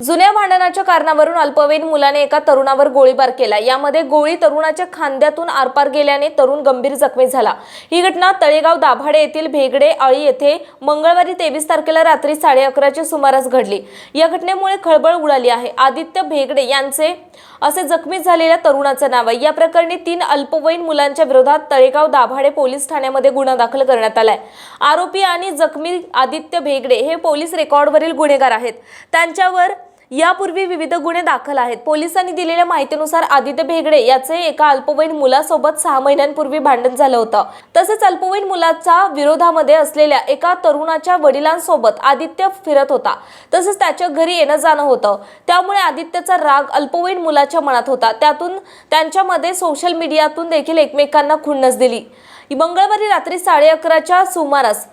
जुन्या भांडणाच्या कारणावरून अल्पवयीन मुलाने एका तरुणावर गोळीबार केला. यामध्ये गोळी तरुणाच्या खांद्यातून आरपार गेल्याने तरुण गंभीर जखमी झाला. ही घटना तळेगाव दाभाडे येथील भेगडे आळी येथे मंगळवारी तेवीस तारखेला रात्री साडे अकराच्या सुमारास घडली. या घटनेमुळे खळबळ उडाली आहे. आदित्य भेगडे यांचे असे जखमी झालेल्या तरुणाचं नाव आहे. या प्रकरणी तीन अल्पवयीन मुलांच्या विरोधात तळेगाव दाभाडे पोलीस ठाण्यामध्ये गुन्हा दाखल करण्यात आलाय. आरोपी आणि जखमी आदित्य भेगडे हे पोलीस रेकॉर्डवरील गुन्हेगार आहेत. त्यांच्यावर यापूर्वी विविध गुन्हे दाखल आहेत. पोलिसांनी दिलेल्या माहितीनुसार आदित्य भेगडे याचे एका अल्पवयीन मुलासोबत सहा महिन्यांपूर्वी भांडण झालं होतं. तसेच अल्पवयीन मुलाच्या विरोधामध्ये असलेल्या एका तरुणाच्या वडिलांसोबत आदित्य फिरत होता. तसेच त्याच्या घरी येणं जाणं होतं. त्यामुळे आदित्यचा राग अल्पवयीन मुलाच्या मनात होता. त्यातून त्यांच्यामध्ये सोशल मीडियातून देखील एकमेकांना खुन्नस दिली. मंगळवारी रात्री साडे अकराच्या सुमारास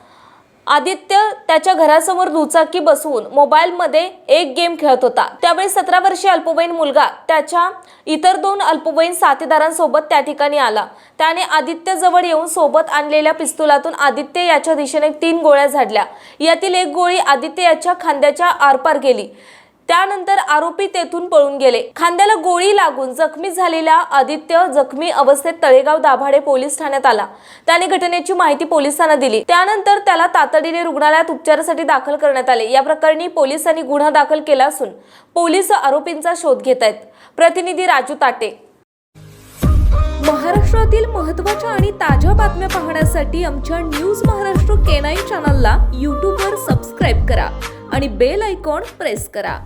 आदित्य त्याच्या घरासमोर दुचाकी बसवून मोबाईलमध्ये एक गेम खेळत होता. त्यावेळी सतरा वर्षीय अल्पवयीन मुलगा त्याच्या इतर दोन अल्पवयीन साथीदारांसोबत त्या ठिकाणी आला. त्याने आदित्यजवळ येऊन सोबत आणलेल्या पिस्तुलातून आदित्य याच्या दिशेने तीन गोळ्या झाडल्या. यातील एक गोळी आदित्य याच्या खांद्याच्या आरपार गेली. त्यानंतर आरोपी तेथून पळून गेले. खांद्याला गोळी लागून जखमी झालेला आदित्य जखमी अवस्थेत तळेगाव दाभाडे पोलीस ठाण्यात आला. त्याने घटनेची माहिती पोलिसांना दिली. त्यानंतर त्याला तातडीने रुग्णालयात उपचारासाठी दाखल करण्यात आले. या प्रकरणी पोलिसांनी गुन्हा दाखल केला असून पोलीस आरोपींचा शोध घेत आहेत. प्रतिनिधी राजू ताटे. महाराष्ट्रातील महत्त्वाच्या आणि ताज्या बातम्या पाहण्यासाठी आमच्या न्यूज महाराष्ट्र केनाई चॅनलला यूट्यूबवर सबस्क्राईब करा आणि बेल आयकॉन प्रेस करा.